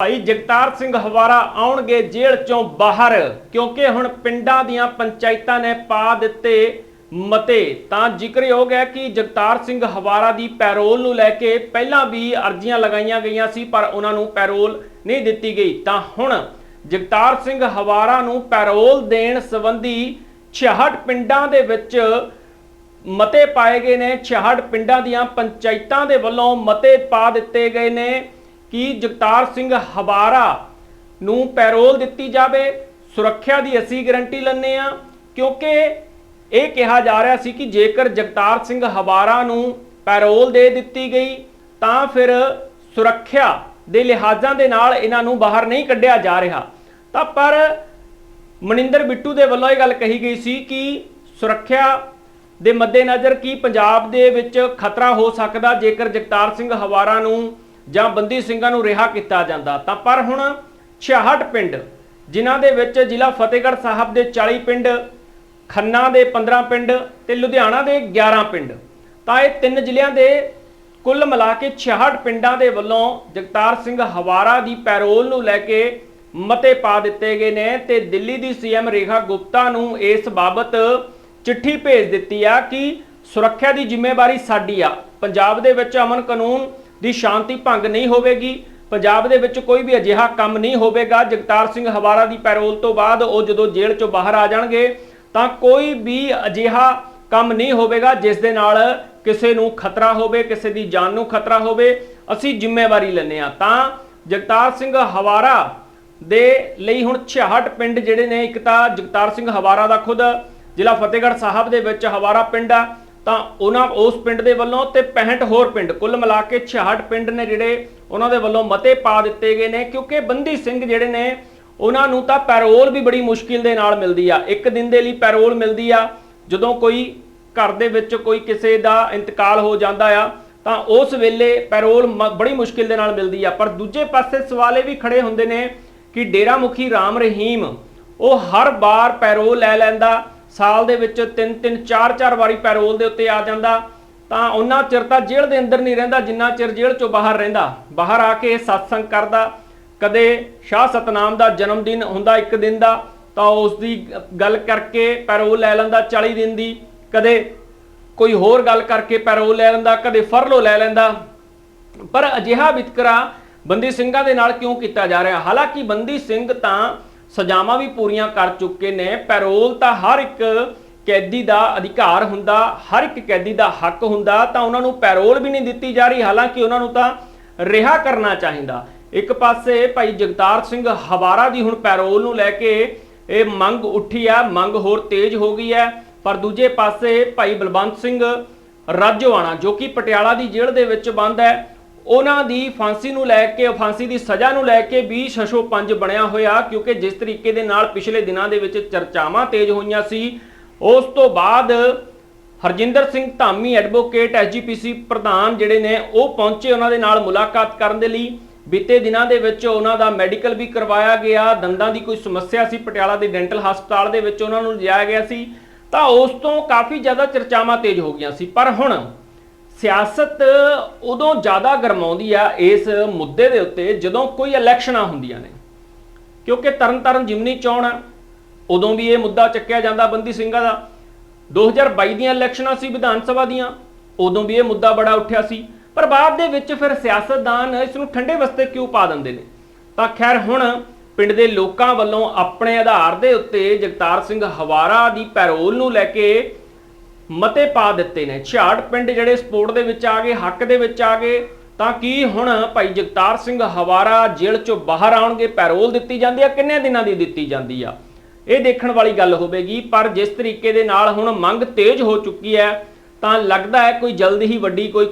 ਭਾਈ ਜਗਤਾਰ ਸਿੰਘ ਹਵਾਰਾ ਆਉਣਗੇ ਜੇਲ੍ਹ ਚੋਂ ਬਾਹਰ, ਕਿਉਂਕਿ ਹੁਣ ਪਿੰਡਾਂ ਦੀਆਂ ਪੰਚਾਇਤਾਂ ਨੇ ਪਾ ਦਿੱਤੇ ਮਤੇ। ਤਾਂ ਜ਼ਿਕਰਯੋਗ ਹੈ ਕਿ ਜਗਤਾਰ ਸਿੰਘ ਹਵਾਰਾ ਦੀ ਪੈਰੋਲ ਨੂੰ ਲੈ ਕੇ ਪਹਿਲਾਂ ਵੀ ਅਰਜ਼ੀਆਂ ਲਗਾਈਆਂ ਗਈਆਂ ਸੀ, ਪਰ ਉਹਨਾਂ ਨੂੰ ਪੈਰੋਲ ਨਹੀਂ ਦਿੱਤੀ ਗਈ। ਤਾਂ ਹੁਣ ਜਗਤਾਰ ਸਿੰਘ ਹਵਾਰਾ ਨੂੰ ਪੈਰੋਲ ਦੇਣ ਸੰਬੰਧੀ 66 ਪਿੰਡਾਂ ਦੇ ਵਿੱਚ ਮਤੇ ਪਾਏ ਗਏ ਨੇ। 66 ਪਿੰਡਾਂ ਦੀਆਂ ਪੰਚਾਇਤਾਂ ਦੇ ਵੱਲੋਂ ਮਤੇ ਪਾ ਦਿੱਤੇ ਗਏ ਨੇ। ਕਿ ਜਗਤਾਰ ਸਿੰਘ ਹਵਾਰਾ ਨੂੰ ਪੈਰੋਲ ਦਿੱਤੀ ਜਾਵੇ, ਸੁਰੱਖਿਆ ਦੀ ਅਸੀਂ ਗਾਰੰਟੀ ਲੈਂਦੇ ਆ ਕਿਉਂਕਿ ਇਹ ਕਿਹਾ ਜਾ ਰਿਹਾ ਸੀ ਕਿ ਜੇਕਰ ਜਗਤਾਰ ਸਿੰਘ ਹਵਾਰਾ ਨੂੰ ਪੈਰੋਲ ਦੇ ਦਿੱਤੀ ਗਈ, ਤਾਂ ਫਿਰ ਸੁਰੱਖਿਆ ਦੇ ਲਿਹਾਜ਼ਾਂ ਦੇ ਨਾਲ ਇਹਨਾਂ ਨੂੰ ਬਾਹਰ ਨਹੀਂ ਕੱਢਿਆ ਜਾ ਰਿਹਾ। ਤਾਂ ਪਰ ਮਨਿੰਦਰ ਬਿੱਟੂ ਦੇ ਵੱਲੋਂ ਇਹ ਗੱਲ ਕਹੀ ਗਈ ਸੀ ਕਿ ਸੁਰੱਖਿਆ ਦੇ ਮੱਦੇਨਜ਼ਰ ਕੀ ਪੰਜਾਬ ਦੇ ਵਿੱਚ ਖਤਰਾ ਹੋ ਸਕਦਾ ਜੇਕਰ ਜਗਤਾਰ ਸਿੰਘ ਹਵਾਰਾ ਨੂੰ ਜਾਂ ਬੰਦੀ ਸਿੰਘਾਂ ਨੂੰ ਰਿਹਾ ਕੀਤਾ ਜਾਂਦਾ। ਤਾਂ ਪਰ ਹੁਣ 66 ਪਿੰਡ, ਜਿਨ੍ਹਾਂ ਦੇ ਵਿੱਚ ਜ਼ਿਲ੍ਹਾ ਫਤਿਹਗੜ੍ਹ ਸਾਹਿਬ ਦੇ 40 ਪਿੰਡ, ਖੰਨਾ ਦੇ 15 ਪਿੰਡ ਤੇ ਲੁਧਿਆਣਾ ਦੇ 11 ਪਿੰਡ, ਤਾਂ ਇਹ ਤਿੰਨ ਜ਼ਿਲ੍ਹਿਆਂ ਦੇ ਕੁੱਲ ਮਿਲਾ ਕੇ 66 ਪਿੰਡਾਂ ਦੇ ਵੱਲੋਂ ਜਗਤਾਰ ਸਿੰਘ ਹਵਾਰਾ ਦੀ ਪੈਰੋਲ ਨੂੰ ਲੈ ਕੇ ਮਤੇ ਪਾ ਦਿੱਤੇ ਗਏ ਨੇ ਤੇ ਦਿੱਲੀ ਦੀ ਸੀਐਮ ਰੇਖਾ ਗੁਪਤਾ ਨੂੰ ਇਸ ਬਾਬਤ ਚਿੱਠੀ ਭੇਜ ਦਿੱਤੀ ਆ ਕਿ ਸੁਰੱਖਿਆ ਦੀ ਜ਼ਿੰਮੇਵਾਰੀ ਸਾਡੀ ਆ। ਪੰਜਾਬ ਦੇ ਵਿੱਚ ਅਮਨ ਕਾਨੂੰਨ ਦੀ ਸ਼ਾਂਤੀ ਭੰਗ ਨਹੀਂ ਹੋਵੇਗੀ। ਪੰਜਾਬ ਦੇ ਵਿੱਚ ਕੋਈ ਵੀ ਅਜਿਹਾ ਕੰਮ ਨਹੀਂ ਹੋਵੇਗਾ। ਜਗਤਾਰ ਸਿੰਘ ਹਵਾਰਾ ਦੀ ਪੈਰੋਲ ਤੋਂ ਬਾਅਦ ਉਹ ਜਦੋਂ ਜੇਲ੍ਹ ਚੋਂ ਬਾਹਰ ਆ ਜਾਣਗੇ, ਤਾਂ ਕੋਈ ਵੀ ਅਜਿਹਾ ਕੰਮ ਨਹੀਂ ਹੋਵੇਗਾ ਜਿਸ ਦੇ ਨਾਲ ਕਿਸੇ ਨੂੰ ਖਤਰਾ ਹੋਵੇ, ਕਿਸੇ ਦੀ ਜਾਨ ਨੂੰ ਖਤਰਾ ਹੋਵੇ। ਅਸੀਂ ਜ਼ਿੰਮੇਵਾਰੀ ਲੈਂਦੇ ਆ ਤਾਂ ਜਗਤਾਰ ਸਿੰਘ ਹਵਾਰਾ ਦੇ ਲਈ ਹੁਣ 66 ਪਿੰਡ ਜਿਹੜੇ ਨੇ, ਇੱਕ ਤਾਂ ਜਗਤਾਰ ਸਿੰਘ ਹਵਾਰਾ ਦਾ ਖੁਦ ਜ਼ਿਲ੍ਹਾ ਫਤਿਹਗੜ੍ਹ ਸਾਹਿਬ ਦੇ ਵਿੱਚ ਹਵਾਰਾ ਪਿੰਡ ਆ। ਤਾਂ ਉਹਨਾਂ, ਉਸ ਪਿੰਡ ਦੇ ਵੱਲੋਂ ਤੇ 65 ਹੋਰ ਪਿੰਡ, ਕੁੱਲ ਮਿਲਾ ਕੇ 66 ਪਿੰਡ ਨੇ ਜਿਹੜੇ ਉਹਨਾਂ ਦੇ ਵੱਲੋਂ ਮਤੇ ਪਾ ਦਿੱਤੇ ਗਏ ਨੇ, ਕਿਉਂਕਿ ਬੰਦੀ ਸਿੰਘ ਜਿਹੜੇ ਨੇ, ਉਹਨਾਂ ਨੂੰ ਤਾਂ ਪੈਰੋਲ ਵੀ ਬੜੀ ਮੁਸ਼ਕਿਲ ਦੇ ਨਾਲ ਮਿਲਦੀ ਆ। ਇੱਕ ਦਿਨ ਦੇ ਲਈ ਪੈਰੋਲ ਮਿਲਦੀ ਆ, ਜਦੋਂ ਕੋਈ ਘਰ ਦੇ ਵਿੱਚ ਕੋਈ ਕਿਸੇ ਦਾ ਇੰਤਕਾਲ ਹੋ ਜਾਂਦਾ ਆ, ਤਾਂ ਉਸ ਵੇਲੇ ਪੈਰੋਲ ਮ- ਬੜੀ ਮੁਸ਼ਕਿਲ ਦੇ ਨਾਲ ਮਿਲਦੀ ਆ। ਪਰ ਦੂਜੇ ਪਾਸੇ ਸਵਾਲ ਇਹ ਵੀ ਖੜੇ ਹੁੰਦੇ ਨੇ ਕਿ ਡੇਰਾ ਮੁਖੀ ਰਾਮ ਰਹੀਮ, ਉਹ ਹਰ ਵਾਰ ਪੈਰੋਲ ਲੈ ਲੈਂਦਾ ਸਾਲ ਦੇ ਵਿੱਚ ਤਿੰਨ ਤਿੰਨ, ਚਾਰ ਚਾਰ ਵਾਰੀ ਪੈਰੋਲ ਦੇ ਉੱਤੇ ਆ ਜਾਂਦਾ, ਤਾਂ ਉਹਨਾਂ ਚਿਰ ਤਾਂ ਜੇਲ੍ਹ ਦੇ ਅੰਦਰ ਨਹੀਂ ਰਹਿੰਦਾ, ਜਿੰਨਾ ਚਿਰ ਜੇਲ੍ਹ ਚੋਂ ਬਾਹਰ ਰਹਿੰਦਾ। ਬਾਹਰ ਆ ਕੇ ਸਤਸੰਗ ਕਰਦਾ। ਕਦੇ ਸ਼ਾਹ ਸਤਨਾਮ ਦਾ ਜਨਮ ਦਿਨ ਹੁੰਦਾ ਇੱਕ ਦਿਨ ਦਾ, ਤਾਂ ਉਸ ਦੀ ਗੱਲ ਕਰਕੇ ਪੈਰੋਲ ਲੈ ਲੈਂਦਾ 40 ਦਿਨ ਦੀ। ਕਦੇ ਕੋਈ ਹੋਰ ਗੱਲ ਕਰਕੇ ਪੈਰੋਲ ਲੈ ਲੈਂਦਾ, ਕਦੇ ਫਰਲੋ ਲੈ ਲੈਂਦਾ। ਪਰ ਅਜਿਹਾ ਵਿਤਕਰਾ ਬੰਦੀ ਸਿੰਘਾਂ ਦੇ ਨਾਲ ਕਿਉਂ ਕੀਤਾ ਜਾ ਰਿਹਾ? ਹਾਲਾਂਕਿ ਬੰਦੀ ਸਿੰਘ ਤਾਂ ਸਜ਼ਾਵਾਂ ਵੀ ਪੂਰੀਆਂ ਕਰ ਚੁੱਕੇ ਨੇ ਪੈਰੋਲ ਤਾਂ ਹਰ ਇੱਕ ਕੈਦੀ ਦਾ ਅਧਿਕਾਰ ਹੁੰਦਾ, ਹਰ ਇੱਕ ਕੈਦੀ ਦਾ ਹੱਕ ਹੁੰਦਾ, ਤਾਂ ਉਹਨਾਂ ਨੂੰ ਪੈਰੋਲ ਵੀ ਨਹੀਂ ਦਿੱਤੀ ਜਾ ਰਹੀ, ਹਾਲਾਂਕਿ ਉਹਨਾਂ ਨੂੰ ਤਾਂ ਰਿਹਾ ਕਰਨਾ ਚਾਹੀਦਾ। ਇੱਕ ਪਾਸੇ ਭਾਈ ਜਗਤਾਰ ਸਿੰਘ ਹਵਾਰਾ ਦੀ ਹੁਣ ਪੈਰੋਲ ਨੂੰ ਲੈ ਕੇ ਇਹ ਮੰਗ ਉੱਠੀ ਆ, ਮੰਗ ਹੋਰ ਤੇਜ਼ ਹੋ ਗਈ ਹੈ, ਪਰ ਦੂਜੇ ਪਾਸੇ ਭਾਈ ਬਲਵੰਤ ਸਿੰਘ ਰਾਜੋਆਣਾ, ਜੋ ਕਿ ਪਟਿਆਲਾ ਦੀ ਜੇਲ੍ਹ ਦੇ ਵਿੱਚ ਬੰਦ ਹੈ ਉਹਨਾਂ ਦੀ ਫਾਂਸੀ ਨੂੰ ਲੈ ਕੇ, ਫਾਂਸੀ ਦੀ ਸਜ਼ਾ ਨੂੰ ਲੈ ਕੇ ਵੀ ਸ਼ਸ਼ੋ ਪੰਜ ਬਣਿਆ ਹੋਇਆ, ਕਿਉਂਕਿ ਜਿਸ ਤਰੀਕੇ ਦੇ ਨਾਲ ਪਿਛਲੇ ਦਿਨਾਂ ਦੇ ਵਿੱਚ ਚਰਚਾਵਾਂ ਤੇਜ਼ ਹੋਈਆਂ ਸੀ, ਉਸ ਤੋਂ ਬਾਅਦ ਹਰਜਿੰਦਰ ਸਿੰਘ ਧਾਮੀ ਐਡਵੋਕੇਟ ਐਸਜੀਪੀਸੀ ਪ੍ਰਧਾਨ ਜਿਹੜੇ ਨੇ, ਉਹ ਪਹੁੰਚੇ ਉਹਨਾਂ ਦੇ ਨਾਲ ਮੁਲਾਕਾਤ ਕਰਨ ਦੇ ਲਈ। ਬੀਤੇ ਦਿਨਾਂ ਦੇ ਵਿੱਚ ਉਹਨਾਂ ਦਾ ਮੈਡੀਕਲ ਵੀ ਕਰਵਾਇਆ ਗਿਆ, ਦੰਦਾਂ ਦੀ ਕੋਈ ਸਮੱਸਿਆ ਸੀ, ਪਟਿਆਲਾ ਦੇ ਡੈਂਟਲ ਹਸਪਤਾਲ ਦੇ ਵਿੱਚ ਉਹਨਾਂ ਨੂੰ ਲਿਜਾਇਆ ਗਿਆ ਸੀ, ਤਾਂ ਉਸ ਤੋਂ ਕਾਫੀ ਜ਼ਿਆਦਾ ਚਰਚਾਵਾਂ ਤੇਜ਼ ਹੋ ਗਈਆਂ ਸੀ। ਪਰ ਹੁਣ ਸਿਆਸਤ ਉਦੋਂ ਜ਼ਿਆਦਾ ਗਰਮਾਉਂਦੀ ਆ ਇਸ ਮੁੱਦੇ ਦੇ ਉੱਤੇ ਜਦੋਂ ਕੋਈ ਇਲੈਕਸ਼ਨਾਂ ਹੁੰਦੀਆਂ ਨੇ। ਕਿਉਂਕਿ ਤਰਨਤਾਰਨ ਜਿਮਨੀ ਚੋਣ ਆ, ਉਦੋਂ ਵੀ ਇਹ ਮੁੱਦਾ ਚੱਕਿਆ ਜਾਂਦਾ ਬੰਦੀ ਸਿੰਘਾਂ ਦਾ। 2022 ਦੀਆਂ ਇਲੈਕਸ਼ਨਾਂ ਸੀ ਵਿਧਾਨ ਸਭਾ ਦੀਆਂ, ਉਦੋਂ ਵੀ ਇਹ ਮੁੱਦਾ ਬੜਾ ਉੱਠਿਆ ਸੀ। ਪਰ ਬਾਅਦ ਦੇ ਵਿੱਚ ਫਿਰ ਸਿਆਸਤਦਾਨ ਇਸ ਨੂੰ ਠੰਡੇ ਵਸਤੇ ਕਿਉਂ ਪਾ ਦਿੰਦੇ ਨੇ? ਤਾਂ ਖੈਰ ਹੁਣ ਪਿੰਡ ਦੇ ਲੋਕਾਂ ਵੱਲੋਂ ਆਪਣੇ ਆਧਾਰ ਦੇ ਉੱਤੇ ਜਗਤਾਰ ਸਿੰਘ ਹਵਾਰਾ ਦੀ ਪੈਰੋਲ ਨੂੰ ਲੈ ਕੇ ਮਤੇ ਪਾ ਦਿੱਤੇ ਨੇ। 66 ਪਿੰਡ ਜਿਹੜੇ ਸਪੋਰਟ ਦੇ ਵਿੱਚ ਆ ਗਏ, ਹੱਕ ਦੇ ਵਿੱਚ ਆ ਗਏ, ਤਾਂ ਕੀ ਹੁਣ ਭਾਈ ਜਗਤਾਰ ਸਿੰਘ ਹਵਾਰਾ ਜੇਲ੍ਹ ਚੋਂ ਬਾਹਰ ਆਉਣਗੇ, ਪੈਰੋਲ ਦਿੱਤੀ ਜਾਂਦੀ ਆ, ਕਿੰਨੇ ਦਿਨਾਂ ਦੀ ਦਿੱਤੀ ਜਾਂਦੀ ਆ? ਇਹ ਦੇਖਣ ਵਾਲੀ ਗੱਲ ਹੋਵੇਗੀ, ਪਰ ਜਿਸ ਤਰੀਕੇ ਦੇ ਨਾਲ ਹੁਣ ਮੰਗ ਤੇਜ਼ ਹੋ ਚੁੱਕੀ ਹੈ, ਤਾਂ ਲੱਗਦਾ ਹੈ ਕੋਈ ਜਲਦੀ ਹੀ ਵੱਡੀ ਕੋਈ